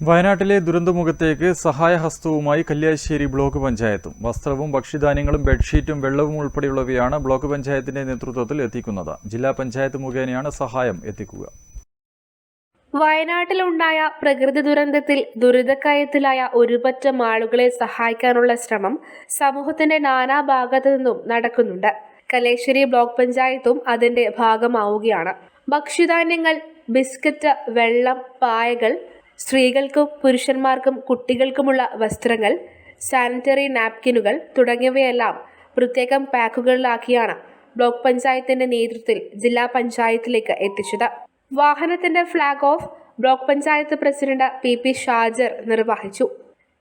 വയനാട്ടിലെ ദുരന്തമുഖത്തേക്ക് സഹായഹസ്തവുമായി കല്യാശ്ശേരി ബ്ലോക്ക് പഞ്ചായത്തും. വസ്ത്രവും ഭക്ഷ്യധാന്യങ്ങളും ബെഡ്ഷീറ്റും വെള്ളവും ഉൾപ്പെടെയുള്ളവയാണ് ബ്ലോക്ക് പഞ്ചായത്തിന്റെ നേതൃത്വത്തിൽ എത്തിക്കുന്നത്. ജില്ലാ പഞ്ചായത്ത് മുഖേനയാണ് സഹായം എത്തിക്കുക. വയനാട്ടിലുണ്ടായ പ്രകൃതി ദുരന്തത്തിൽ ദുരിതക്കയത്തിലായ ഒരുപറ്റം ആളുകളെ സഹായിക്കാനുള്ള ശ്രമം സമൂഹത്തിന്റെ നാനാഭാഗത്തു നിന്നും നടക്കുന്നുണ്ട്. കലേശ്വരി ബ്ലോക്ക് പഞ്ചായത്തും അതിന്റെ ഭാഗമാവുകയാണ്. ഭക്ഷ്യധാന്യങ്ങൾ ബിസ്ക്കറ്റ് വെള്ളം പായകൾ സ്ത്രീകൾക്കും പുരുഷന്മാർക്കും കുട്ടികൾക്കുമുള്ള വസ്ത്രങ്ങൾ സാനിറ്ററി നാപ്കിനുകൾ തുടങ്ങിയവയെല്ലാം പ്രത്യേകം പാക്കുകളിലാക്കിയാണ് ബ്ലോക്ക് പഞ്ചായത്തിന്റെ നേതൃത്വത്തിൽ ജില്ലാ പഞ്ചായത്തിലേക്ക് എത്തിച്ചത്. വാഹനത്തിന്റെ flag off block panchayat president P P Shajar നിർവഹിച്ചു.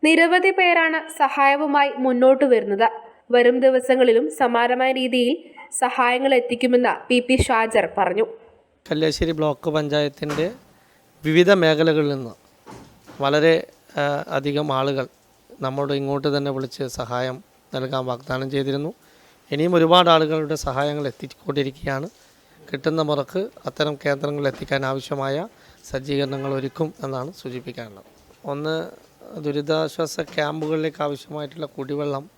നിരവധി പേരാണ് സഹായവുമായി മുന്നോട്ട് വരുന്നത്. വരും ദിവസങ്ങളിലും സമാനമായ രീതിയിൽ സഹായങ്ങൾ എത്തിക്കുമെന്ന് പി പി ഷാജർ പറഞ്ഞു. കല്യാശ്ശേരി ബ്ലോക്ക് പഞ്ചായത്തിന്റെ വിവിധ മേഖലകളിൽ നിന്ന് വളരെ അധികം ആളുകൾ നമ്മളോട് ഇങ്ങോട്ട് തന്നെ വിളിച്ച് സഹായം നൽകാൻ വാഗ്ദാനം ചെയ്തിരുന്നു. ഇനിയും ഒരുപാട് ആളുകളുടെ സഹായങ്ങൾ എത്തിക്കൊണ്ടിരിക്കുകയാണ്. കിട്ടുന്ന മുറക്ക് അത്തരം കേന്ദ്രങ്ങളിൽ എത്തിക്കാൻ ആവശ്യമായ സജ്ജീകരണങ്ങൾ ഒരുക്കും എന്നാണ് സൂചിപ്പിക്കാനുള്ളത്. ഒന്ന് ദുരിതാശ്വാസ ക്യാമ്പുകളിലേക്ക് ആവശ്യമായിട്ടുള്ള കുടിവെള്ളം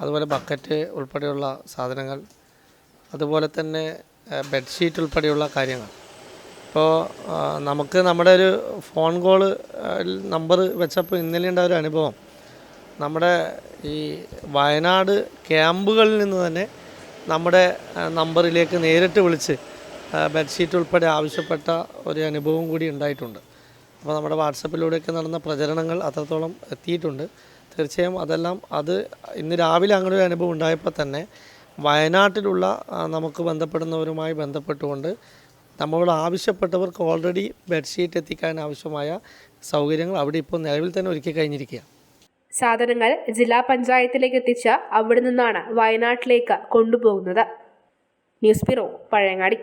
അതുപോലെ ബക്കറ്റ് ഉൾപ്പെടെയുള്ള സാധനങ്ങൾ അതുപോലെ തന്നെ ബെഡ്ഷീറ്റ് ഉൾപ്പെടെയുള്ള കാര്യങ്ങൾ. ഇപ്പോൾ ആ, നമുക്ക് നമ്മുടെ ഒരു ഫോൺ കോൾ നമ്പർ വെച്ചപ്പോൾ ഇന്നലെ ഉണ്ടായ ഒരു അനുഭവം. നമ്മുടെ ഈ വയനാട് ക്യാമ്പുകളിൽ നിന്ന് തന്നെ നമ്മുടെ നമ്പറിലേക്ക് നേരിട്ട് വിളിച്ച് ബെഡ്ഷീറ്റ് ഉൾപ്പെടെ ആവശ്യപ്പെട്ട ഒരു അനുഭവം കൂടി ഉണ്ടായിട്ടുണ്ട്. അപ്പോൾ നമ്മുടെ വാട്സപ്പിലൂടെയൊക്കെ നടന്ന പ്രചരണങ്ങൾ അത്രത്തോളം എത്തിയിട്ടുണ്ട്. തീർച്ചയായും അതെല്ലാം അത് ഇന്ന് രാവിലെ അങ്ങനെ ഒരു അനുഭവം ഉണ്ടായപ്പോൾ തന്നെ വയനാട്ടിലുള്ള നമുക്ക് ബന്ധപ്പെടുന്നവരുമായി ബന്ധപ്പെട്ടുകൊണ്ട് നമ്മളോട് ആവശ്യപ്പെട്ടവർക്ക് ഓൾറെഡി ബെഡ്ഷീറ്റ് എത്തിക്കാൻ ആവശ്യമായ സൗകര്യങ്ങൾ അവിടെ ഇപ്പോൾ നിലവിൽ തന്നെ ഒരുക്കി കഴിഞ്ഞിരിക്കുകയാണ്. സാധനങ്ങൾ ജില്ലാ പഞ്ചായത്തിലേക്ക് എത്തിച്ച അവിടെ നിന്നാണ് വയനാട്ടിലേക്ക് കൊണ്ടുപോകുന്നത്. News bureau Pazhayangadi.